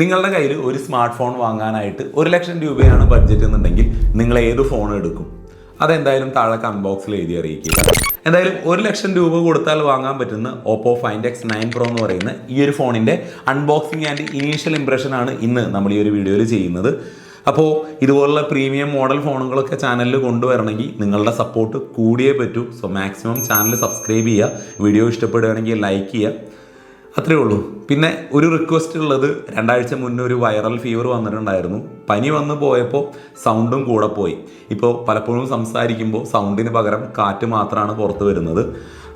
നിങ്ങളുടെ കയ്യിൽ ഒരു സ്മാർട്ട് ഫോൺ വാങ്ങാനായിട്ട് ഒരു ലക്ഷം രൂപയാണ് ബഡ്ജറ്റ് എന്നുണ്ടെങ്കിൽ നിങ്ങൾ ഏത് ഫോൺ എടുക്കും? അതെന്തായാലും താഴെ കമന്റ് ബോക്സിൽ എഴുതി അറിയിക്കുക. എന്തായാലും ഒരു ലക്ഷം രൂപ കൊടുത്താൽ വാങ്ങാൻ പറ്റുന്ന Oppo Find X nine Pro എന്ന് പറയുന്ന ഈ ഒരു ഫോണിന്റെ അൺബോക്സിങ് ആൻഡ് ഇനീഷ്യൽ ഇംപ്രഷൻ ആണ് ഇന്ന് നമ്മൾ ഈ ഒരു വീഡിയോയിൽ ചെയ്യുന്നത്. അപ്പോൾ ഇതുപോലുള്ള പ്രീമിയം മോഡൽ ഫോണുകളൊക്കെ ചാനലിൽ കൊണ്ടുവരണമെങ്കിൽ നിങ്ങളുടെ സപ്പോർട്ട് കൂടിയേ പറ്റൂ. സോ മാക്സിമം ചാനൽ സബ്സ്ക്രൈബ് ചെയ്യുക. വീഡിയോ ഇഷ്ടപ്പെടുകയാണെങ്കിൽ ലൈക്ക് ചെയ്യുക. അത്രേ ഉള്ളൂ. പിന്നെ ഒരു റിക്വസ്റ്റ് ഉള്ളത് രണ്ടാഴ്ച മുന്നേ ഒരു വൈറൽ ഫീവർ വന്നിട്ടുണ്ടായിരുന്നു. പനി വന്നു പോയപ്പോൾ സൗണ്ടും കൂടെ പോയി. ഇപ്പോൾ പലപ്പോഴും സംസാരിക്കുമ്പോൾ സൗണ്ടിന് പകരം കാറ്റ് മാത്രമാണ് പുറത്ത് വരുന്നത്.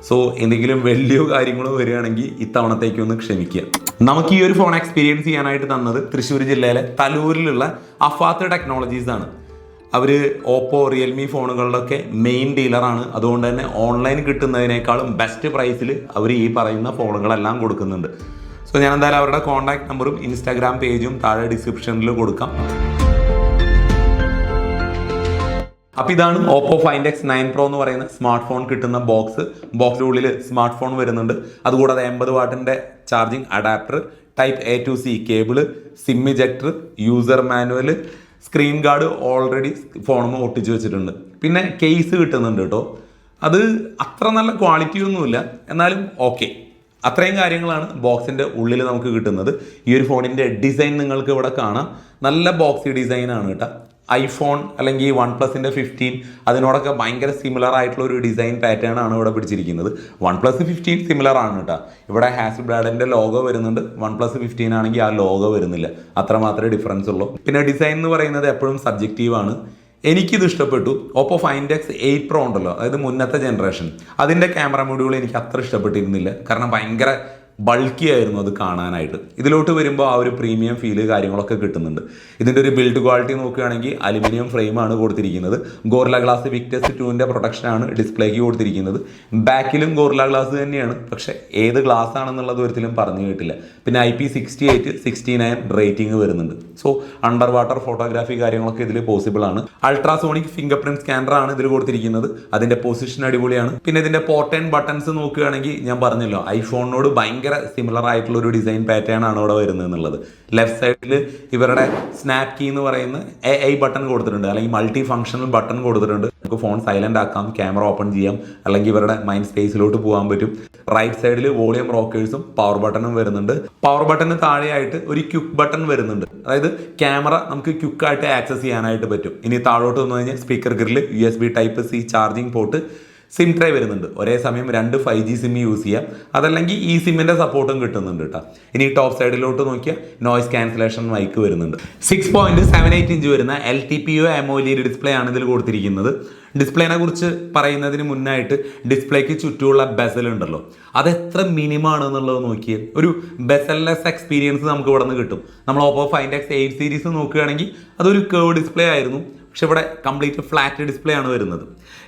സോ എന്തെങ്കിലും വലിയ കാര്യങ്ങളോ വരികയാണെങ്കിൽ ഇത്തവണത്തേക്ക് ഒന്ന് ക്ഷമിക്കുക. നമുക്ക് ഈ ഒരു ഫോൺ എക്സ്പീരിയൻസ് ചെയ്യാനായിട്ട് തന്നത് തൃശ്ശൂർ ജില്ലയിലെ തലൂരിലുള്ള അഫാത്ത് ടെക്നോളജീസ് ആണ്. അവർ ഓപ്പോ റിയൽമി ഫോണുകളിലൊക്കെ മെയിൻ ഡീലറാണ് അതുകൊണ്ട് തന്നെ ഓൺലൈൻ കിട്ടുന്നതിനേക്കാളും ബെസ്റ്റ് പ്രൈസിൽ അവർ ഈ പറയുന്ന ഫോണുകളെല്ലാം കൊടുക്കുന്നുണ്ട്. സോ ഞാൻ എന്തായാലും അവരുടെ കോൺടാക്ട് നമ്പറും ഇൻസ്റ്റാഗ്രാം പേജും താഴെ ഡിസ്ക്രിപ്ഷനിൽ കൊടുക്കാം. അപ്പോൾ ഇതാണ് Oppo find X nine pro എന്ന് പറയുന്ന സ്മാർട്ട് ഫോൺ കിട്ടുന്ന ബോക്സ് ബോക്സിന്റെ ഉള്ളിൽ സ്മാർട്ട് ഫോൺ വരുന്നുണ്ട്. അതുകൂടാതെ എൺപത് വാട്ടിന്റെ charging adapter type A to C cable SIM ejector user manual screen guard already ഫോണുമ്പോൾ ഒട്ടിച്ച് വെച്ചിട്ടുണ്ട്. പിന്നെ കേസ് കിട്ടുന്നുണ്ട് കേട്ടോ അത് അത്ര നല്ല ക്വാളിറ്റി ഒന്നുമില്ല. എന്നാലും ഓക്കെ അത്രയും കാര്യങ്ങളാണ് ബോക്സിന്റെ ഉള്ളിൽ നമുക്ക് കിട്ടുന്നത്. ഈ ഒരു ഫോണിന്റെ ഡിസൈൻ നിങ്ങൾക്ക് ഇവിടെ കാണാം. നല്ല ബോക്സി ഡിസൈനാണ് കേട്ടോ. ഐഫോൺ അല്ലെങ്കിൽ വൺ പ്ലസിന്റെ ഫിഫ്റ്റീൻ അതിനോടൊക്കെ ഭയങ്കര സിമിലർ ആയിട്ടുള്ള ഒരു ഡിസൈൻ പാറ്റേൺ ആണ് ഇവിടെ പിടിച്ചിരിക്കുന്നത്. വൺ പ്ലസ് ഫിഫ്റ്റീൻ സിമിലർ ആണ് കേട്ടോ ഇവിടെ ഹാസ് ബ്രാഡിന്റെ ലോഗോ വരുന്നുണ്ട്. വൺ പ്ലസ് ഫിഫ്റ്റീൻ ആണെങ്കിൽ ആ ലോഗോ വരുന്നില്ല. അത്രമാത്രമേ ഡിഫറൻസ് ഉള്ളൂ. പിന്നെ ഡിസൈൻ എന്ന് പറയുന്നത് എപ്പോഴും സബ്ജക്റ്റീവ് ആണ്. എനിക്കിത് ഇഷ്ടപ്പെട്ടു. ഓപ്പോ ഫൈൻഡെക്സ് എയ്റ്റ് പ്രോ ഉണ്ടല്ലോ. അതായത് മുന്നത്തെ ജനറേഷൻ അതിന്റെ ക്യാമറ മൊഡ്യൂൾ എനിക്ക് അത്ര ഇഷ്ടപ്പെട്ടിരുന്നില്ല. കാരണം ഭയങ്കര ബൾക്കി ആയിരുന്നു അത് കാണാനായിട്ട്. ഇതിലോട്ട് വരുമ്പോൾ ആ ഒരു പ്രീമിയം ഫീൽ കാര്യങ്ങളൊക്കെ കിട്ടുന്നുണ്ട്. ഇതിന്റെ ഒരു ബിൽഡ് ക്വാളിറ്റി നോക്കുകയാണെങ്കിൽ അലുമിനിയം ഫ്രെയിമാണ് കൊടുത്തിരിക്കുന്നത്. ഗോർല ഗ്ലാസ് വിക്ടസ് ടുവിന്റെ പ്രൊട്ടക്ഷനാണ് ഡിസ്പ്ലേക്ക് കൊടുത്തിരിക്കുന്നത്. ബാക്കിലും ഗോർല ഗ്ലാസ് തന്നെയാണ്. പക്ഷേ ഏത് ഗ്ലാസ് ആണെന്നുള്ളത് ഒരിക്കലും പറഞ്ഞു കേട്ടില്ല. പിന്നെ I P sixty eight sixty nine rating വരുന്നുണ്ട്. സോ അണ്ടർ വാട്ടർ ഫോട്ടോഗ്രാഫി കാര്യങ്ങളൊക്കെ ഇതിൽ പോസിബിൾ ആണ്. അൾട്രാസോണിക് ഫിംഗർ പ്രിന്റ് സ്കാനറാണ് ഇതിൽ കൊടുത്തിരിക്കുന്നത്. അതിന്റെ പൊസിഷൻ അടിപൊളിയാണ്. പിന്നെ ഇതിന്റെ പോർട്ട് ആൻഡ് ബട്ടൺസ് നോക്കുകയാണെങ്കിൽ ഞാൻ പറഞ്ഞല്ലോ ഐഫോണിനോട് ഭയങ്കര സിമിലർ ആയിട്ടുള്ള ഒരു ഡിസൈൻ പാറ്റേൺ ആണ് അവിടെ വരുന്നത് എന്നുള്ളത്. ലെഫ്റ്റ് സൈഡിൽ ഇവരുടെ സ്നാപ് കീ എന്ന് പറയുന്ന എ ഐ ബട്ടൺ കൊടുത്തിട്ടുണ്ട്. അല്ലെങ്കിൽ മൾട്ടി ഫംഗ്ഷണൽ ബട്ടൺ കൊടുത്തിട്ടുണ്ട്. നമുക്ക് ഫോൺ സൈലന്റ് ആക്കാം ക്യാമറ ഓപ്പൺ ചെയ്യാം. അല്ലെങ്കിൽ ഇവരുടെ മൈൻഡ് സ്പേസിലോട്ട് പോകാൻ പറ്റും. റൈറ്റ് സൈഡിൽ വോളിയം റോക്കേഴ്സും പവർ ബട്ടണും വരുന്നുണ്ട്. പവർ ബട്ടണ് താഴെയായിട്ട് ഒരു ക്യുക്ക് ബട്ടൺ വരുന്നുണ്ട്. അതായത് ക്യാമറ നമുക്ക് ക്യുക്കായിട്ട് ആക്സസ് ചെയ്യാനായിട്ട് പറ്റും. ഇനി താഴോട്ട് വന്നു കഴിഞ്ഞാൽ speaker grill U S B type C charging port SIM tray വരുന്നുണ്ട്. ഒരേ സമയം രണ്ട് ഫൈവ് ജി സിം യൂസ് ചെയ്യാം. അതല്ലെങ്കിൽ ഈ സിമ്മിന്റെ സപ്പോർട്ടും കിട്ടുന്നുണ്ട് കേട്ടോ ഇനി ടോപ്പ് സൈഡിലോട്ട് നോക്കിയാൽ നോയ്സ് ക്യാൻസലേഷൻ മൈക്ക് വരുന്നുണ്ട്. Six point seven eight inch വരുന്ന എൽ ടി പി ഒ എമോലിയുടെ ഡിസ്പ്ലേ ആണ് ഇതിൽ കൊടുത്തിരിക്കുന്നത്. ഡിസ്പ്ലേനെ കുറിച്ച് പറയുന്നതിന് മുന്നായിട്ട് ഡിസ്പ്ലേക്ക് ചുറ്റുമുള്ള ബെസൽ ഉണ്ടല്ലോ. അത് എത്ര മിനിമമാണ് എന്നുള്ളത് നോക്കിയേ. ഒരു ബെസൽലെസ് എക്സ്പീരിയൻസ് നമുക്ക് ഇവിടെ നിന്ന് കിട്ടും. നമ്മൾ Oppo find X eight series നോക്കുകയാണെങ്കിൽ അതൊരു കേവ് ഡിസ്പ്ലേ ആയിരുന്നു. പക്ഷെ ഇവിടെ കംപ്ലീറ്റ് ഫ്ലാറ്റ് ഡിസ്പ്ലേ ആണ് വരുന്നത്.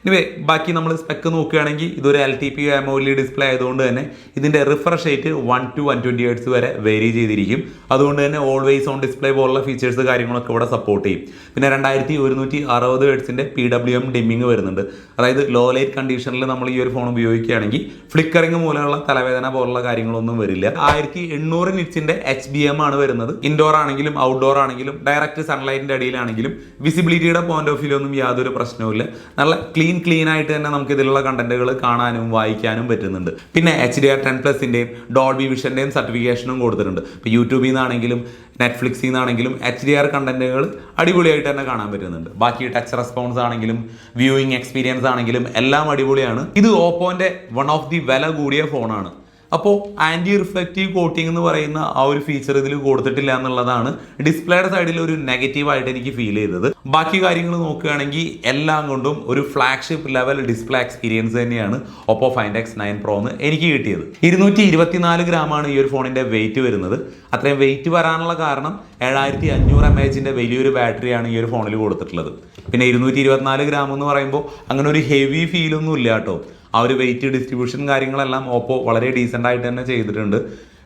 ഇനി ബാക്കി നമ്മൾ സ്പെക്ക് നോക്കുകയാണെങ്കിൽ ഇതൊരു L T P AMOLED display ആയതുകൊണ്ട് തന്നെ ഇതിന്റെ refresh rate one to one twenty hertz വരെ വേരി ചെയ്തിരിക്കും. അതുകൊണ്ട് തന്നെ ഓൾവേസ് ഓൺ ഡിസ്പ്ലേ പോലുള്ള ഫീച്ചേഴ്സ് കാര്യങ്ങളൊക്കെ ഇവിടെ സപ്പോർട്ട് ചെയ്യും. പിന്നെ രണ്ടായിരത്തി ഒരുന്നൂറ്റി അറുപത് ഹേർട്സിന്റെ പി ഡബ്ല്യു എം ഡിമ്മിങ് വരുന്നുണ്ട്. അതായത് ലോ ലൈറ്റ് കണ്ടീഷനിൽ നമ്മൾ ഈ ഒരു ഫോൺ ഉപയോഗിക്കുകയാണെങ്കിൽ ഫ്ലിക്കറിങ് മൂലമുള്ള തലവേദന പോലുള്ള കാര്യങ്ങളൊന്നും വരില്ല. ആയിരത്തി എണ്ണൂറ് നിറ്റ്സിന്റെ എച്ച് ബി എം ആണ് വരുന്നത്. ഇൻഡോർ ആണെങ്കിലും ഔട്ട്ഡോർ ആണെങ്കിലും ഡയറക്റ്റ് സൺലൈറ്റിന്റെ അടിയിലാണെങ്കിലും വിസിബിലിറ്റിയുടെ പോയിന്റ് ഓഫ് വ്യൂ ഒന്നും യാതൊരു പ്രശ്നവുമില്ല. നല്ല ക്ലീൻ ക്ലീൻ ക്ലീൻ ആയിട്ട് തന്നെ നമുക്ക് ഇതിലുള്ള കണ്ടന്റുകൾ കാണാനും വായിക്കാനും പറ്റുന്നുണ്ട്. പിന്നെ എച്ച് ഡി ആർ ടെൻ പ്ലസിന്റെയും ഡോൾബി വിഷന്റെയും സർട്ടിഫിക്കേഷനും കൊടുത്തിട്ടുണ്ട്. ഇപ്പോൾ യൂട്യൂബിൽ നിന്നാണെങ്കിലും നെറ്റ്ഫ്ലിക്സിൽ നിന്നാണെങ്കിലും എച്ച് ഡി ആർ കണ്ടന്റുകൾ അടിപൊളിയായിട്ട് തന്നെ കാണാൻ പറ്റുന്നുണ്ട്. ബാക്കി ടച്ച് റെസ്പോൺസ് ആണെങ്കിലും വ്യൂയിങ് എക്സ്പീരിയൻസ് ആണെങ്കിലും എല്ലാം അടിപൊളിയാണ്. ഇത് ഓപ്പോന്റെ വൺ ഓഫ് ദി വില കൂടിയ ഫോണാണ് അപ്പോൾ ആന്റി റിഫ്ലക്റ്റീവ് കോട്ടിംഗ് എന്ന് പറയുന്ന ആ ഒരു ഫീച്ചർ ഇതിൽ കൊടുത്തിട്ടില്ല എന്നുള്ളതാണ് ഡിസ്പ്ലേയുടെ സൈഡിൽ ഒരു നെഗറ്റീവായിട്ട് എനിക്ക് ഫീൽ ചെയ്തത്. ബാക്കി കാര്യങ്ങൾ നോക്കുകയാണെങ്കിൽ എല്ലാം കൊണ്ടും ഒരു ഫ്ലാഗ്ഷിപ്പ് ലെവൽ ഡിസ്പ്ലേ എക്സ്പീരിയൻസ് തന്നെയാണ് Oppo find X nine pro എന്ന് എനിക്ക് കിട്ടിയത്. ഇരുന്നൂറ്റി ഇരുപത്തിനാല് ഗ്രാമാണ് ഈ ഒരു ഫോണിന്റെ വെയിറ്റ് വരുന്നത്. അത്രയും വെയിറ്റ് വരാനുള്ള കാരണം ഏഴായിരത്തി അഞ്ഞൂറ് എം എച്ചിന്റെ വലിയൊരു ബാറ്ററിയാണ് ഈ ഒരു ഫോണിൽ കൊടുത്തിട്ടുള്ളത്. പിന്നെ ഇരുന്നൂറ്റി ഇരുപത്തിനാല് ഗ്രാം എന്ന് പറയുമ്പോൾ അങ്ങനെ ഒരു ഹെവി ഫീലൊന്നും ഇല്ല കേട്ടോ. ആ ഒരു വെയിറ്റ് ഡിസ്ട്രിബ്യൂഷൻ കാര്യങ്ങളെല്ലാം ഓപ്പോ വളരെ ഡീസന്റ് ആയിട്ട് തന്നെ ചെയ്തിട്ടുണ്ട്.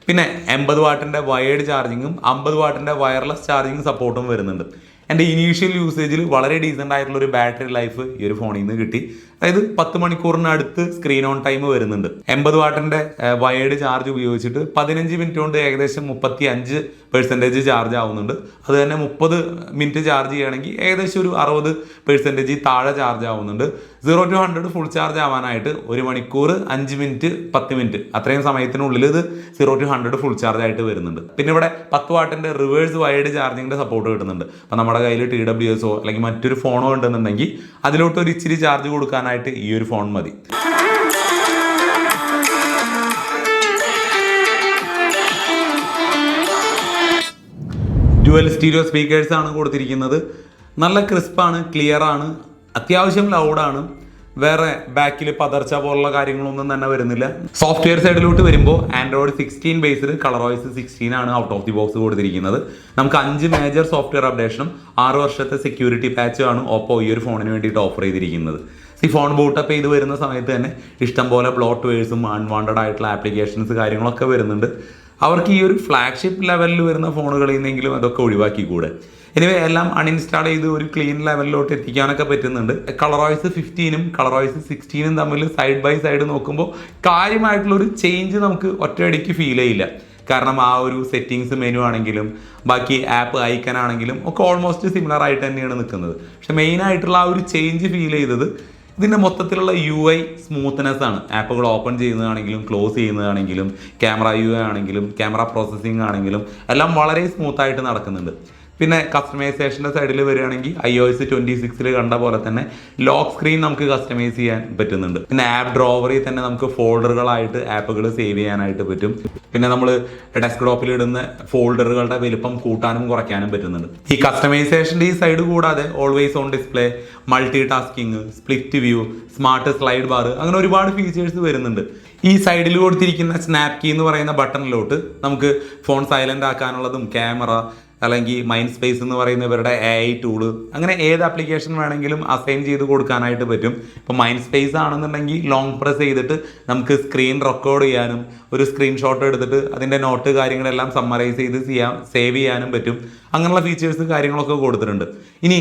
പിന്നെ എൺപത് വാട്ടിന്റെ വയേർഡ് ചാർജിങ്ങും അമ്പത് വാട്ടിന്റെ വയർലെസ് ചാർജിങ് സപ്പോർട്ടും വരുന്നുണ്ട്. എന്റെ ഇനീഷ്യൽ യൂസേജിൽ വളരെ ഡീസന്റ് ആയിട്ടുള്ള ഒരു ബാറ്ററി ലൈഫ് ഈ ഒരു ഫോണിൽ നിന്ന് കിട്ടി. അതായത് പത്ത് മണിക്കൂറിനടുത്ത് സ്ക്രീൻ ഓൺ ടൈം വരുന്നുണ്ട്. എൺപത് വാട്ടിന്റെ വയേർഡ് ചാർജ് ഉപയോഗിച്ചിട്ട് പതിനഞ്ച് മിനിറ്റ് കൊണ്ട് ഏകദേശം മുപ്പത്തി അഞ്ച് പെർസെന്റേജ് ചാർജ് ആവുന്നുണ്ട്. അത് തന്നെ മുപ്പത് മിനിറ്റ് ചാർജ് ചെയ്യുകയാണെങ്കിൽ ഏകദേശം ഒരു അറുപത് പെർസെന്റേജ് താഴെ ചാർജ് ആവുന്നുണ്ട്. Zero to hundred full charge ആവാനായിട്ട് ഒരു മണിക്കൂർ അഞ്ച് മിനിറ്റ് പത്ത് മിനിറ്റ് അത്രയും സമയത്തിനുള്ളിൽ ഇത് zero to hundred full charge ആയിട്ട് വരുന്നുണ്ട്. പിന്നെ ഇവിടെ പത്ത് വാട്ടിന്റെ റിവേഴ്സ് വയേർഡ് ചാർജിങ്ങിന്റെ സപ്പോർട്ട് കിട്ടുന്നുണ്ട്. അപ്പോൾ നമ്മുടെ കയ്യിൽ ടി ഡബ്ല്യു എസോ അല്ലെങ്കിൽ മറ്റൊരു ഫോണോ ഉണ്ടെന്നുണ്ടെങ്കിൽ അതിലോട്ട് ഒരു ഇച്ചിരി ചാർജ് കൊടുക്കാനായിട്ട് ഈ ഒരു ഫോൺ മതി. ഡുവൽ സ്റ്റീരിയോ സ്പീക്കേഴ്സ് ആണ് കൊടുത്തിരിക്കുന്നത്. നല്ല ക്രിസ്പാണ് ക്ലിയർ ആണ് അത്യാവശ്യം ലൗഡാണ് വേറെ ബാക്കിൽ പതർച്ച പോലുള്ള കാര്യങ്ങളൊന്നും തന്നെ വരുന്നില്ല. സോഫ്റ്റ്വെയർ സൈഡിലോട്ട് വരുമ്പോൾ Android sixteen based voice sixteen ആണ് ഔട്ട് ഓഫ് ദി ബോക്സ് കൊടുത്തിരിക്കുന്നത്. നമുക്ക് അഞ്ച് മേജർ സോഫ്റ്റ്വെയർ അപ്ഡേഷനും ആറ് വർഷത്തെ സെക്യൂരിറ്റി പാച്ചും ആണ് ഓപ്പോ ഈ ഒരു ഫോണിന് വേണ്ടിയിട്ട് ഓഫർ ചെയ്തിരിക്കുന്നത്. ഈ ഫോൺ ബൂട്ടപ്പ് ചെയ്ത് വരുന്ന സമയത്ത് തന്നെ ഇഷ്ടംപോലെ ബ്ലോട്ട് വേഴ്സും അൺവാണ്ടഡ് ആയിട്ടുള്ള ആപ്ലിക്കേഷൻസ് കാര്യങ്ങളൊക്കെ വരുന്നുണ്ട്. അവർക്ക് ഈ ഒരു ഫ്ലാഗ്ഷിപ്പ് ലെവലിൽ വരുന്ന ഫോണുകളിൽ നിന്നെങ്കിലും അതൊക്കെ ഒഴിവാക്കിക്കൂടെ? എനിവേ എല്ലാം അൺഇൻസ്റ്റാൾ ചെയ്ത് ഒരു ക്ലീൻ ലെവലിലോട്ട് എത്തിക്കാനൊക്കെ പറ്റുന്നുണ്ട്. കളർ കളറോയ്സ് ഫിഫ്റ്റീനും കളറോയ്സ് സിക്സ്റ്റീനും തമ്മിൽ സൈഡ് ബൈ സൈഡ് നോക്കുമ്പോൾ കാര്യമായിട്ടുള്ളൊരു ചേഞ്ച് നമുക്ക് ഒറ്റയടിക്ക് ഫീൽ ചെയ്യില്ല. കാരണം ആ ഒരു സെറ്റിങ്സ് മെനു ആണെങ്കിലും ബാക്കി ആപ്പ് ഐക്കൺ ആണെങ്കിലും ഒക്കെ ഓൾമോസ്റ്റ് സിമിലർ ആയിട്ട് തന്നെയാണ് നിൽക്കുന്നത്. പക്ഷെ മെയിൻ ആയിട്ടുള്ള ആ ഒരു ചേഞ്ച് ഫീൽ ചെയ്തത് ഇതിന്റെ മൊത്തത്തിലുള്ള യു ഐ സ്മൂത്ത്നെസ് ആണ്. ആപ്പുകൾ ഓപ്പൺ ചെയ്യുന്നതാണെങ്കിലും ക്ലോസ് ചെയ്യുന്നതാണെങ്കിലും ക്യാമറ യു ഐ ആണെങ്കിലും ക്യാമറ പ്രോസസ്സിംഗ് ആണെങ്കിലും എല്ലാം വളരെ സ്മൂത്തായിട്ട് നടക്കുന്നുണ്ട്. പിന്നെ കസ്റ്റമൈസേഷന്റെ സൈഡിൽ വരികയാണെങ്കിൽ ഐ ഒ എസ് ട്വന്റി സിക്സിൽ കണ്ട പോലെ തന്നെ ലോക്ക് സ്ക്രീൻ നമുക്ക് കസ്റ്റമൈസ് ചെയ്യാൻ പറ്റുന്നുണ്ട്. പിന്നെ ആപ്പ് ഡ്രോവറിൽ തന്നെ നമുക്ക് ഫോൾഡറുകളായിട്ട് ആപ്പുകൾ സേവ് ചെയ്യാനായിട്ട് പറ്റും. പിന്നെ നമ്മൾ ഡെസ്ക്ടോപ്പിൽ ഇടുന്ന ഫോൾഡറുകളുടെ വലിപ്പം കൂട്ടാനും കുറയ്ക്കാനും പറ്റുന്നുണ്ട്. ഈ കസ്റ്റമൈസേഷന്റെ ഈ സൈഡ് കൂടാതെ always on display multitasking split view smart slide bar അങ്ങനെ ഒരുപാട് ഫീച്ചേഴ്സ് വരുന്നുണ്ട്. ഈ സൈഡിൽ കൊടുത്തിരിക്കുന്ന സ്നാപ് കീ എന്ന് പറയുന്ന ബട്ടണിലോട്ട് നമുക്ക് ഫോൺ സൈലന്റ് ആക്കാനുള്ളതും ക്യാമറ അല്ലെങ്കിൽ മൈൻഡ് സ്പേസ് എന്ന് പറയുന്ന ഇവരുടെ എ ഐ ടൂൾ അങ്ങനെ ഏത് ആപ്ലിക്കേഷൻ വേണമെങ്കിലും അസൈൻ ചെയ്ത് കൊടുക്കാനായിട്ട് പറ്റും. ഇപ്പോൾ മൈൻഡ് സ്പേസ് ആണെന്നുണ്ടെങ്കിൽ ലോങ് പ്രസ് ചെയ്തിട്ട് നമുക്ക് സ്ക്രീൻ റെക്കോർഡ് ചെയ്യാനും ഒരു സ്ക്രീൻഷോട്ട് എടുത്തിട്ട് അതിന്റെ നോട്ട് കാര്യങ്ങളെല്ലാം സമ്മറൈസ് ചെയ്ത് ചെയ്യാം സേവ് ചെയ്യാനും പറ്റും. അങ്ങനെയുള്ള ഫീച്ചേഴ്സ് കാര്യങ്ങളൊക്കെ കൊടുത്തിട്ടുണ്ട്. ഇനി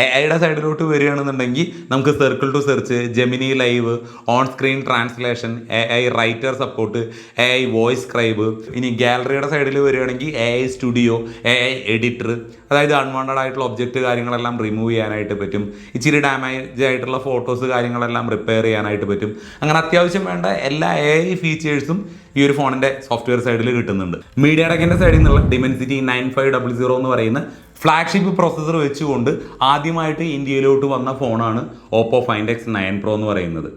എ ഐയുടെ സൈഡിലോട്ട് വരികയാണെന്നുണ്ടെങ്കിൽ നമുക്ക് circle to search Gemini live on screen translation A I writer support A I voice scribe ഇനി ഗാലറിയുടെ സൈഡിൽ വരികയാണെങ്കിൽ A I studio A I editor അതായത് അൺവാണ്ടഡ് ആയിട്ടുള്ള ഒബ്ജക്റ്റ് കാര്യങ്ങളെല്ലാം റിമൂവ് ചെയ്യാനായിട്ട് പറ്റും. ഇച്ചിരി ഡാമേജ് ആയിട്ടുള്ള ഫോട്ടോസ് കാര്യങ്ങളെല്ലാം റിപ്പയർ ചെയ്യാനായിട്ട് പറ്റും. അങ്ങനെ അത്യാവശ്യം വേണ്ട എല്ലാ എ ഐ ഫീച്ചേഴ്സും ഈ ഒരു ഫോണിന്റെ സോഫ്റ്റ്വെയർ സൈഡിൽ കിട്ടുന്നുണ്ട്. മീഡിയ ടെക്കിന്റെ സൈഡിൽ നിന്നുള്ള Dimensity nine five double zero എന്ന് പറയുന്ന ഫ്ലാഗ്ഷിപ്പ് പ്രോസസ്സർ വെച്ചുകൊണ്ട് ആദ്യമായിട്ട് ഇന്ത്യയിലോട്ട് വന്ന ഫോണാണ് Oppo find X nine pro എന്ന് പറയുന്നത്.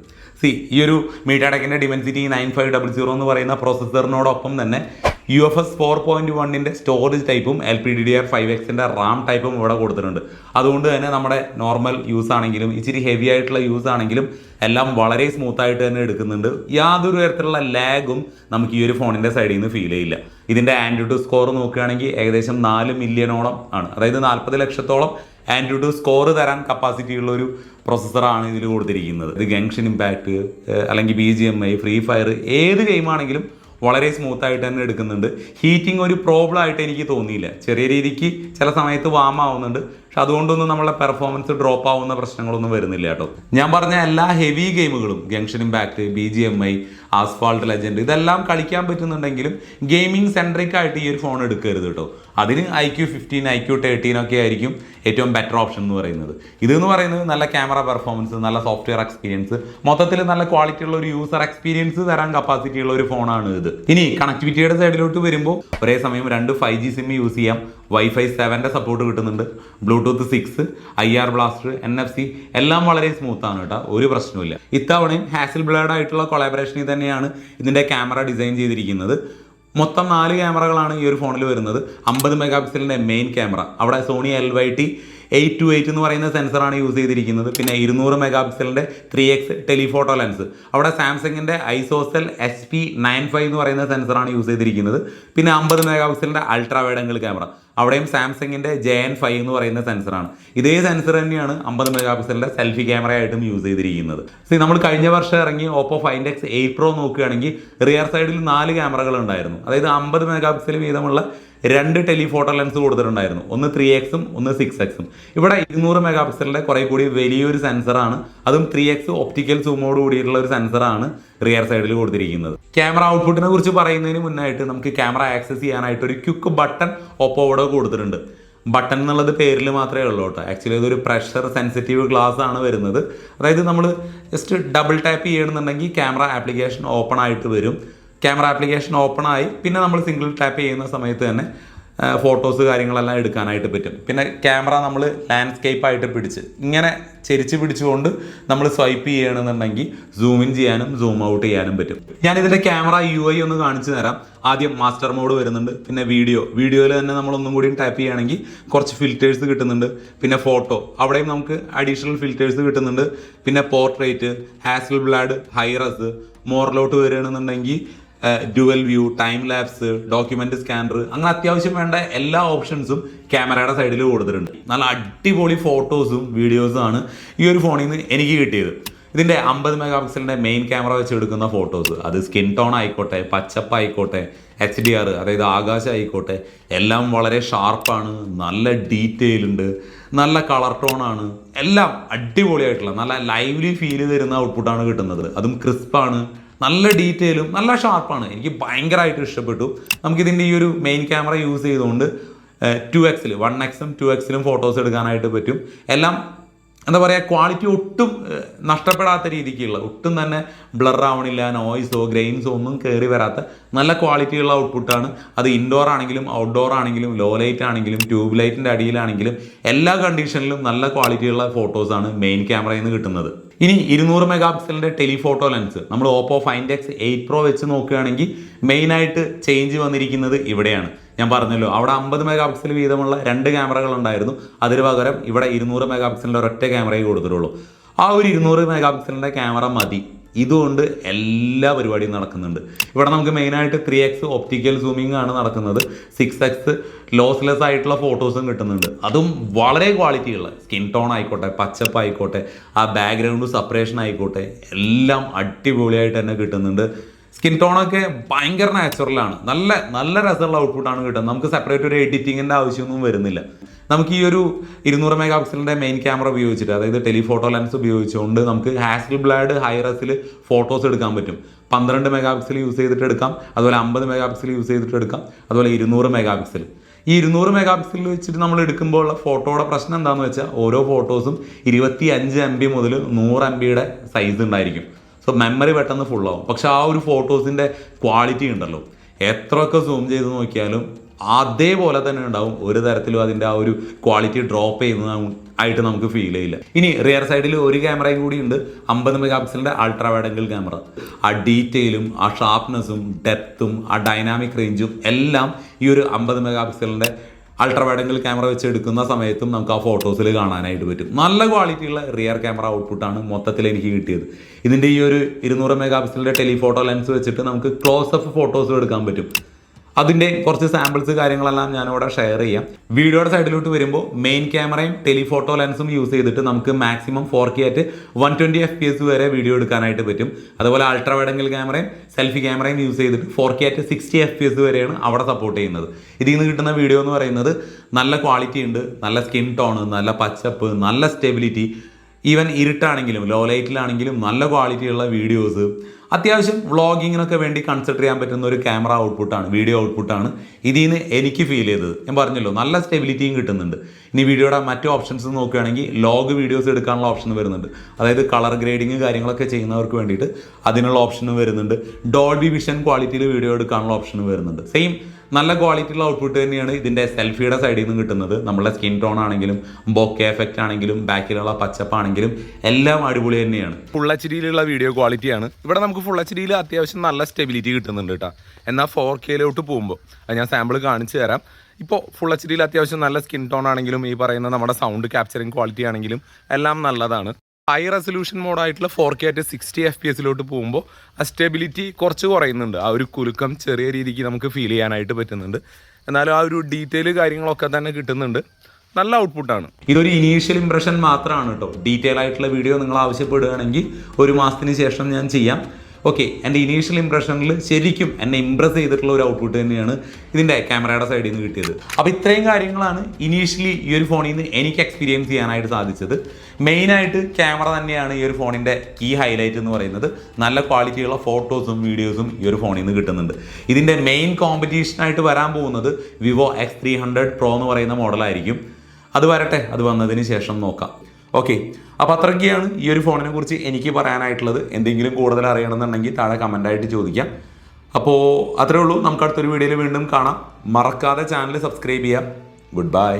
സി ഈ ഒരു മീഡിയ ടെക്കിന്റെ Dimensity nine five double zero എന്ന് പറയുന്ന പ്രോസസ്സറിനോടൊപ്പം തന്നെ U F S four point വണ്ണിന്റെ സ്റ്റോറേജ് ടൈപ്പും L P D D R five എക്സിന്റെ റാം ടൈപ്പും ഇവിടെ കൊടുത്തിട്ടുണ്ട്. അതുകൊണ്ട് തന്നെ നമ്മുടെ നോർമൽ യൂസ് ആണെങ്കിലും ഇച്ചിരി ഹെവി ആയിട്ടുള്ള യൂസ് ആണെങ്കിലും എല്ലാം വളരെ സ്മൂത്ത് ആയിട്ട് തന്നെ എടുക്കുന്നുണ്ട്. യാതൊരു തരത്തിലുള്ള ലാഗും നമുക്ക് ഈ ഒരു ഫോണിന്റെ സൈഡിൽ നിന്ന് ഫീൽ ചെയ്യില്ല. ഇതിന്റെ ആൻഡ്രോയിഡ് സ്കോർ നോക്കുകയാണെങ്കിൽ ഏകദേശം നാല് മില്യണോളം ആണ്. അതായത് നാൽപ്പത് ലക്ഷത്തോളം ആൻഡ്രോയിഡ് സ്കോർ തരാൻ കപ്പാസിറ്റി ഉള്ള ഒരു പ്രോസസ്സറാണ് ഇതിൽ കൊടുത്തിരിക്കുന്നത്. ഇത് ഗംഗ്ഷൻ ഇമ്പാക്റ്റ് അല്ലെങ്കിൽ B G M I free fire ഏത് ഗെയിമാണെങ്കിലും വളരെ സ്മൂത്ത് ആയിട്ട് തന്നെ എടുക്കുന്നുണ്ട്. ഹീറ്റിംഗ് ഒരു പ്രോബ്ലം ആയിട്ട് എനിക്ക് തോന്നിയില്ല. ചെറിയ രീതിക്ക് ചില സമയത്ത് വാം ആവുന്നുണ്ട്. പക്ഷെ അതുകൊണ്ടൊന്നും നമ്മളെ പെർഫോമൻസ് ഡ്രോപ്പ് ആവുന്ന പ്രശ്നങ്ങളൊന്നും വരുന്നില്ല കേട്ടോ. ഞാൻ പറഞ്ഞ എല്ലാ ഹെവി ഗെയിമുകളും Genshin impact B G M I Asphalt legend ഇതെല്ലാം കളിക്കാൻ പറ്റുന്നുണ്ടെങ്കിലും ഗെയിമിംഗ് സെൻട്രിക് ആയിട്ട് ഈ ഒരു ഫോൺ എടുക്കരുത് കേട്ടോ. അതിന് I Q fifteen I Q thirteen ഒക്കെ ആയിരിക്കും ഏറ്റവും ബെറ്റർ ഓപ്ഷൻ എന്ന് പറയുന്നത്. ഇതെന്ന് പറയുന്നത് നല്ല ക്യാമറ പെർഫോമൻസ് നല്ല സോഫ്റ്റ്വെയർ എക്സ്പീരിയൻസ് മൊത്തത്തിൽ നല്ല ക്വാളിറ്റി ഉള്ള ഒരു യൂസർ എക്സ്പീരിയൻസ് തരാൻ കപ്പാസിറ്റി ഉള്ള ഒരു ഫോണാണ് ഇത്. ഇനി കണക്ടിവിറ്റിയുടെ സൈഡിലോട്ട് വരുമ്പോൾ ഒരേ സമയം രണ്ട് ഫൈവ് ജി സിം യൂസ് ചെയ്യാം വൈഫൈ സെവന്റെ സപ്പോർട്ട് കിട്ടുന്നുണ്ട്. Bluetooth six I R blaster N F C എല്ലാം വളരെ സ്മൂത്ത് ആണ് കേട്ടോ. ഒരു പ്രശ്നവുമില്ല. ഇത്തവണയും ഹാസിൽ ബ്ലേഡ് ആയിട്ടുള്ള കൊളാബറേഷനിൽ തന്നെയാണ് ഇതിന്റെ ക്യാമറ ഡിസൈൻ ചെയ്തിരിക്കുന്നത്. മൊത്തം നാല് ക്യാമറകളാണ് ഈ ഒരു ഫോണിൽ വരുന്നത്. അമ്പത് മെഗാ പിക്സലിന്റെ മെയിൻ ക്യാമറ അവിടെ Sony L Y T eight two eight എന്ന് പറയുന്ന സെൻസറാണ് യൂസ് ചെയ്തിരിക്കുന്നത്. പിന്നെ ഇരുന്നൂറ് മെഗാ പിക്സലിന്റെ ത്രീ എക്സ് ടെലിഫോട്ടോ ലെൻസ് അവിടെ സാംസങ്ങിന്റെ ISOCELL S P nine five എന്ന് പറയുന്ന സെൻസറാണ് യൂസ് ചെയ്തിരിക്കുന്നത്. പിന്നെ അമ്പത് മെഗാ പിക്സലിന്റെ അൾട്രാ വൈഡ് ആംഗിൾ ക്യാമറ അവിടെയും സാംസങ്ങിന്റെ ജെ എൻ ഫൈവ് എന്ന് പറയുന്ന സെൻസറാണ്. ഇതേ സെൻസർ തന്നെയാണ് അമ്പത് മെഗാ പിക്സലിന്റെ സെൽഫി ക്യാമറ ആയിട്ടും യൂസ് ചെയ്തിരിക്കുന്നത്. സി നമ്മൾ കഴിഞ്ഞ വർഷം ഇറങ്ങി Oppo find X eight pro നോക്കുകയാണെങ്കിൽ റിയർ സൈഡിൽ നാല് ക്യാമറകൾ ഉണ്ടായിരുന്നു. അതായത് അമ്പത് മെഗാ പിക്സൽ വീതമുള്ള രണ്ട് ടെലിഫോട്ടോ ലെൻസ് കൊടുത്തിട്ടുണ്ടായിരുന്നു. ഒന്ന് ത്രീ എക്സും ഒന്ന് സിക്സ് എക്സും ഇവിടെ ഇരുന്നൂറ് മെഗാ പിക്സലിന്റെ കുറേ കൂടി വലിയൊരു സെൻസറാണ്. അതും ത്രീ എക്സ് ഒപ്റ്റിക്കൽ സൂമോട് കൂടിയിട്ടുള്ള ഒരു സെൻസറാണ്. റിയർ സൈഡിൽ കൊടുത്തിരിക്കുന്നത്. ക്യാമറ ഔട്ട്പുട്ടിനെ കുറിച്ച് പറയുന്നതിന് മുന്നായിട്ട് നമുക്ക് ക്യാമറ ആക്സസ് ചെയ്യാനായിട്ട് ഒരു ക്യുക്ക് ബട്ടൺ ഒപ്പോടെ കൊടുത്തിട്ടുണ്ട്. ബട്ടൺ എന്നുള്ളത് പേരിൽ മാത്രമേ ഉള്ളൂ കേട്ടോ. ആക്ച്വലി ഇതൊരു പ്രഷർ സെൻസിറ്റീവ് ഗ്ലാസ് ആണ് വരുന്നത്. അതായത് നമ്മൾ ജസ്റ്റ് ഡബിൾ ടാപ്പ് ചെയ്യണമെന്നുണ്ടെങ്കിൽ ക്യാമറ ആപ്ലിക്കേഷൻ ഓപ്പൺ ആയിട്ട് വരും. ക്യാമറ ആപ്ലിക്കേഷൻ ഓപ്പൺ ആയി. പിന്നെ നമ്മൾ സിംഗിൾ ടാപ്പ് ചെയ്യുന്ന സമയത്ത് തന്നെ ഫോട്ടോസ് കാര്യങ്ങളെല്ലാം എടുക്കാനായിട്ട് പറ്റും. പിന്നെ ക്യാമറ നമ്മൾ ലാൻഡ്സ്കേപ്പ് ആയിട്ട് പിടിച്ച് ഇങ്ങനെ ചെരിച്ച് പിടിച്ചുകൊണ്ട് നമ്മൾ സ്വൈപ്പ് ചെയ്യണമെന്നുണ്ടെങ്കിൽ സൂം ഇൻ ചെയ്യാനും സൂം ഔട്ട് ചെയ്യാനും പറ്റും. ഞാൻ ഇതിന്റെ ക്യാമറ യു ഐ ഒന്ന് കാണിച്ചു തരാം. ആദ്യം മാസ്റ്റർ മോഡ് വരുന്നുണ്ട് പിന്നെ വീഡിയോ വീഡിയോയിൽ തന്നെ നമ്മൾ ഒന്നും കൂടി ടാപ്പ് ചെയ്യുകയാണെങ്കിൽ കുറച്ച് ഫിൽറ്റേഴ്സ് കിട്ടുന്നുണ്ട് പിന്നെ ഫോട്ടോ അവിടെയും നമുക്ക് അഡീഷണൽ ഫിൽറ്റേഴ്സ് കിട്ടുന്നുണ്ട് പിന്നെ പോർട്രേറ്റ് ഹാസിൽ ബ്ലാഡ് ഹൈറസ് മോറിലോട്ട് വരികയാണെന്നുണ്ടെങ്കിൽ dual view time lapse document scanner അങ്ങനെ അത്യാവശ്യം വേണ്ട എല്ലാ ഓപ്ഷൻസും ക്യാമറയുടെ സൈഡിൽ കൊടുത്തിട്ടുണ്ട്. നല്ല അടിപൊളി ഫോട്ടോസും വീഡിയോസും ആണ് ഈ ഒരു ഫോണിൽ നിന്ന് എനിക്ക് കിട്ടിയത്. ഇതിന്റെ അമ്പത് മെഗാ പിക്സലിന്റെ മെയിൻ ക്യാമറ വെച്ച് എടുക്കുന്ന ഫോട്ടോസ് അത് സ്കിൻ ടോൺ ആയിക്കോട്ടെ പച്ചപ്പ് ആയിക്കോട്ടെ എച്ച് ഡി ആർ അതായത് ആകാശം ആയിക്കോട്ടെ എല്ലാം വളരെ ഷാർപ്പാണ് നല്ല ഡീറ്റെയിൽ ഉണ്ട് നല്ല കളർ ടോൺ ആണ് എല്ലാം അടിപൊളിയായിട്ടുള്ള നല്ല ലൈവ്ലി ഫീൽ തരുന്ന ഔട്ട്പുട്ടാണ് കിട്ടുന്നത്. അതും ക്രിസ്പാണ് നല്ല ഡീറ്റെയിലും നല്ല ഷാർപ്പാണ്. എനിക്ക് ഭയങ്കരമായിട്ട് ഇഷ്ടപ്പെട്ടു. നമുക്കിതിന്റെ ഈ ഒരു മെയിൻ ക്യാമറ യൂസ് ചെയ്തുകൊണ്ട് ടു എക്സിൽ വൺ എക്സും ടു എക്സിലും ഫോട്ടോസ് എടുക്കാനായിട്ട് പറ്റും. എല്ലാം എന്താ പറയുക ക്വാളിറ്റി ഒട്ടും നഷ്ടപ്പെടാത്ത രീതിക്കുള്ള ഒട്ടും തന്നെ ബ്ലർ ആവണില്ല നോയ്സോ ഗ്രെയിൻസോ ഒന്നും കയറി വരാത്ത നല്ല ക്വാളിറ്റിയുള്ള ഔട്ട്പുട്ടാണ് അത് ഇൻഡോർ ആണെങ്കിലും ഔട്ട്ഡോർ ആണെങ്കിലും ലോ ലൈറ്റ് ആണെങ്കിലും ട്യൂബ് ലൈറ്റിന്റെ അടിയിലാണെങ്കിലും എല്ലാ കണ്ടീഷനിലും നല്ല ക്വാളിറ്റിയുള്ള ഫോട്ടോസാണ് മെയിൻ ക്യാമറയിൽ നിന്ന് കിട്ടുന്നത്. ഇനി ഇരുന്നൂറ് മെഗാ പിക്സലിന്റെ ടെലിഫോട്ടോ ലെൻസ് നമ്മൾ Oppo find X eight pro വെച്ച് നോക്കുകയാണെങ്കിൽ മെയിനായിട്ട് ചേഞ്ച് വന്നിരിക്കുന്നത് ഇവിടെയാണ്. ഞാൻ പറഞ്ഞല്ലോ അവിടെ അമ്പത് മെഗാ പിക്സൽ വീതമുള്ള രണ്ട് ക്യാമറകൾ ഉണ്ടായിരുന്നു. അതിന് പകരം ഇവിടെ ഇരുന്നൂറ് മെഗാ പിക്സലിന്റെ ഒരൊറ്റ ക്യാമറയെ കൊടുത്തിട്ടുള്ളൂ. ആ ഒരു ഇരുന്നൂറ് മെഗാ പിക്സലിന്റെ ക്യാമറ മതി. ഇതുകൊണ്ട് എല്ലാ പരിപാടിയും നടക്കുന്നുണ്ട്. ഇവിടെ നമുക്ക് മെയിനായിട്ട് ത്രീ എക്സ് ഒപ്റ്റിക്കൽ സൂമിംഗ് ആണ് നടക്കുന്നത്. സിക്സ് എക്സ് ലോസ്ലെസ് ആയിട്ടുള്ള ഫോട്ടോസും കിട്ടുന്നുണ്ട്. അതും വളരെ ക്വാളിറ്റിയുള്ള സ്കിൻ ടോൺ ആയിക്കോട്ടെ പച്ചപ്പ് ആയിക്കോട്ടെ ആ ബാക്ക്ഗ്രൗണ്ട് സെപ്പറേഷൻ ആയിക്കോട്ടെ എല്ലാം അടിപൊളിയായിട്ട് തന്നെ കിട്ടുന്നുണ്ട്. സ്കിൻ ടോണൊക്കെ ഭയങ്കര നാച്ചുറലാണ്. നല്ല നല്ല രസമുള്ള ഔട്ട്പുട്ടാണ് കിട്ടുന്നത് നമുക്ക് സെപ്പറേറ്റ് ഒരു എഡിറ്റിങ്ങിന്റെ ആവശ്യമൊന്നും വരുന്നില്ല. നമുക്ക് ഈ ഒരു ഇരുന്നൂറ് മെഗാ പിക്സലിന്റെ മെയിൻ ക്യാമറ ഉപയോഗിച്ചിട്ട് അതായത് ടെലിഫോട്ടോ ലെൻസ് ഉപയോഗിച്ചുകൊണ്ട് നമുക്ക് ഹാസിൽ ബ്ലാഡ് ഹൈറസിൽ ഫോട്ടോസ് എടുക്കാൻ പറ്റും. പന്ത്രണ്ട് മെഗാ പിക്സൽ യൂസ് ചെയ്തിട്ട് എടുക്കാം. അതുപോലെ അമ്പത് മെഗാ പിക്സൽ യൂസ് ചെയ്തിട്ട് എടുക്കാം. അതുപോലെ ഇരുന്നൂറ് മെഗാ പിക്സൽ ഈ ഇരുന്നൂറ് മെഗാ പിക്സലിൽ വെച്ചിട്ട് നമ്മൾ എടുക്കുമ്പോൾ ഉള്ള ഫോട്ടോയുടെ പ്രശ്നം എന്താണെന്ന് വെച്ചാൽ ഓരോ ഫോട്ടോസും ഇരുപത്തി അഞ്ച് എം ബി മുതൽ നൂറ് എം ബിയുടെ സൈസ് ഉണ്ടായിരിക്കും. സോ മെമ്മറി പെട്ടെന്ന് ഫുള്ളാവും പക്ഷെ ആ ഒരു ഫോട്ടോസിന്റെ ക്വാളിറ്റി ഉണ്ടല്ലോ. എത്രയൊക്കെ സൂം ചെയ്ത് നോക്കിയാലും അതേപോലെ തന്നെ ഉണ്ടാവും. ഒരു തരത്തിലും അതിന്റെ ആ ഒരു ക്വാളിറ്റി ഡ്രോപ്പ് ചെയ്യുന്ന ആയിട്ട് നമുക്ക് ഫീൽ ചെയ്യില്ല. ഇനി റിയർ സൈഡിൽ ഒരു ക്യാമറയും കൂടി ഉണ്ട്. അമ്പത് മെഗാ പിക്സലിന്റെ അൾട്രാ വൈഡ് ആംഗിൾ ക്യാമറ ആ ഡീറ്റെയിലും ആ ഷാർപ്നെസ്സും ഡെപ്തും ആ ഡൈനാമിക് റേഞ്ചും എല്ലാം ഈ ഒരു അമ്പത് മെഗാ പിക്സലിന്റെ അൾട്രാ വൈഡ് ആംഗിൾ ക്യാമറ വെച്ച് എടുക്കുന്ന സമയത്തും നമുക്ക് ആ ഫോട്ടോസിൽ കാണാനായിട്ട് പറ്റും. നല്ല ക്വാളിറ്റിയുള്ള റിയർ ക്യാമറ ഔട്ട്പുട്ടാണ് മൊത്തത്തിൽ എനിക്ക് കിട്ടിയത്. ഇതിന്റെ ഈ ഒരു ഇരുന്നൂറ് മെഗാ പിക്സലിന്റെ ടെലിഫോട്ടോ ലെൻസ് വെച്ചിട്ട് നമുക്ക് ക്ലോസ് അപ്പ് ഫോട്ടോസും എടുക്കാൻ പറ്റും. അതിന്റെ കുറച്ച് സാമ്പിൾസ് കാര്യങ്ങളെല്ലാം ഞാനിവിടെ ഷെയർ ചെയ്യാം. വീഡിയോയുടെ സൈഡിലോട്ട് വരുമ്പോൾ മെയിൻ ക്യാമറയും ടെലിഫോട്ടോ ലെൻസും യൂസ് ചെയ്തിട്ട് നമുക്ക് മാക്സിമം ഫോർ കെ ആയിട്ട് one twenty F P S വരെ വീഡിയോ എടുക്കാനായിട്ട് പറ്റും. അതുപോലെ അൾട്രാ വൈഡെങ്കിൽ ക്യാമറയും സെൽഫി ക്യാമറയും യൂസ് ചെയ്തിട്ട് ഫോർ കെ ആയിട്ട് സിക്സ്റ്റി എഫ് പി എസ് വരെയാണ് അവിടെ സപ്പോർട്ട് ചെയ്യുന്നത്. ഇതിൽ നിന്ന് കിട്ടുന്ന വീഡിയോ എന്ന് പറയുന്നത് നല്ല ക്വാളിറ്റി ഉണ്ട് നല്ല സ്കിൻ ടോൺ നല്ല പച്ചപ്പ് നല്ല സ്റ്റെബിലിറ്റി ഈവൻ ഇരുട്ടാണെങ്കിലും ലോ ലൈറ്റിലാണെങ്കിലും നല്ല ക്വാളിറ്റിയുള്ള വീഡിയോസ് അത്യാവശ്യം വ്ളോഗിങ്ങിനൊക്കെ വേണ്ടി കൺസിഡർ ചെയ്യാൻ പറ്റുന്ന ഒരു ക്യാമറ ഔട്ട്പുട്ടാണ് വീഡിയോ ഔട്ട്പുട്ടാണ് ഇതിൽ നിന്ന് എനിക്ക് ഫീൽ ചെയ്തത്. ഞാൻ പറഞ്ഞല്ലോ നല്ല സ്റ്റെബിലിറ്റിയും കിട്ടുന്നുണ്ട്. ഇനി വീഡിയോയുടെ മറ്റു ഓപ്ഷൻസ് നോക്കുകയാണെങ്കിൽ ലോഗ് വീഡിയോസ് എടുക്കാനുള്ള ഓപ്ഷൻ വരുന്നുണ്ട്. അതായത് കളർ ഗ്രേഡിങ് കാര്യങ്ങളൊക്കെ ചെയ്യുന്നവർക്ക് വേണ്ടിയിട്ട് അതിനുള്ള ഓപ്ഷനും വരുന്നുണ്ട്. ഡോൾബി വിഷൻ ക്വാളിറ്റിയിൽ വീഡിയോ എടുക്കാനുള്ള ഓപ്ഷനും വരുന്നുണ്ട്. സെയിം നല്ല ക്വാളിറ്റി ക്വാളിറ്റിയുള്ള ഔട്ട്പുട്ട് തന്നെയാണ് ഇതിന്റെ സെൽഫിയുടെ സൈഡിൽ നിന്ന് കിട്ടുന്നത്. നമ്മളെ സ്കിൻ ടോൺ ആണെങ്കിലും ബോക്കെ എഫക്റ്റ് ആണെങ്കിലും ബാക്കിലുള്ള പച്ചപ്പാണെങ്കിലും എല്ലാം അടിപൊളി തന്നെയാണ്. ഫുൾ എച്ച് ഡിയിലുള്ള വീഡിയോ ക്വാളിറ്റിയാണ് ഇവിടെ നമുക്ക് ഫുൾ എച്ച് ഡിയിൽ അത്യാവശ്യം നല്ല സ്റ്റെബിലിറ്റി കിട്ടുന്നുണ്ട് കേട്ടോ എന്നാൽ ഫോർ കെയിലോട്ട് പോകുമ്പോൾ അത് ഞാൻ സാമ്പിൾ കാണിച്ചു തരാം. ഇപ്പോൾ ഫുൾ എച്ച് ഡിയിൽ അത്യാവശ്യം നല്ല സ്കിൻ ടോൺ ആണെങ്കിലും ഈ പറയുന്ന നമ്മുടെ സൗണ്ട് ക്യാപ്ചറിങ് ക്വാളിറ്റി ആണെങ്കിലും എല്ലാം നല്ലതാണ്. ഹൈ റെസൊല്യൂഷൻ മോഡായിട്ടുള്ള ഫോർ കെ ആയിട്ട് സിക്സ്റ്റി എഫ് പി എസിലോട്ട് പോകുമ്പോൾ ആ സ്റ്റെബിലിറ്റി കുറച്ച് കുറയുന്നുണ്ട്. ആ ഒരു കുലുക്കം ചെറിയ രീതിക്ക് നമുക്ക് ഫീൽ ചെയ്യാനായിട്ട് പറ്റുന്നുണ്ട്. എന്നാലും ആ ഒരു ഡീറ്റെയിൽ കാര്യങ്ങളൊക്കെ തന്നെ കിട്ടുന്നുണ്ട്. നല്ല ഔട്ട്പുട്ടാണ് ഇതൊരു ഇനീഷ്യൽ ഇംപ്രഷൻ മാത്രമാണ് കേട്ടോ ഡീറ്റെയിൽ ആയിട്ടുള്ള വീഡിയോ നിങ്ങൾ ആവശ്യപ്പെടുകയാണെങ്കിൽ ഒരു മാസത്തിന് ശേഷം ഞാൻ ചെയ്യാം. ഓക്കെ എന്റെ ഇനീഷ്യൽ ഇംപ്രഷനിൽ ശരിക്കും എന്നെ ഇംപ്രസ് ചെയ്തിട്ടുള്ള ഒരു ഔട്ട്പുട്ട് തന്നെയാണ് ഇതിന്റെ ക്യാമറയുടെ സൈഡിൽ നിന്ന് കിട്ടിയത്. അപ്പോൾ ഇത്രയും കാര്യങ്ങളാണ് ഇനീഷ്യലി ഈ ഒരു ഫോണിൽ നിന്ന് എനിക്ക് എക്സ്പീരിയൻസ് ചെയ്യാനായിട്ട് സാധിച്ചത്. മെയിനായിട്ട് ക്യാമറ തന്നെയാണ് ഈ ഒരു ഫോണിന്റെ കീ ഹൈലൈറ്റ് എന്ന് പറയുന്നത്. നല്ല ക്വാളിറ്റിയുള്ള ഫോട്ടോസും വീഡിയോസും ഈ ഒരു ഫോണിൽ നിന്ന് കിട്ടുന്നുണ്ട്. ഇതിന്റെ മെയിൻ കോമ്പറ്റീഷനായിട്ട് വരാൻ പോകുന്നത് Vivo X three hundred pro എന്ന് പറയുന്ന മോഡലായിരിക്കും അത് വരട്ടെ അത് വന്നതിന് ശേഷം നോക്കാം. ഓക്കെ അപ്പോൾ അത്രയ്ക്കാണ് ഈ ഒരു ഫോണിനെ കുറിച്ച് എനിക്ക് പറയാനായിട്ടുള്ളത്. എന്തെങ്കിലും കൂടുതൽ അറിയണമെന്നുണ്ടെങ്കിൽ താഴെ കമന്റായിട്ട് ചോദിക്കാം. അപ്പോൾ അത്രേ ഉള്ളൂ. നമുക്ക് അടുത്തൊരു വീഡിയോയിൽ വീണ്ടും കാണാം. മറക്കാതെ ചാനൽ സബ്സ്ക്രൈബ് ചെയ്യാം. Good bye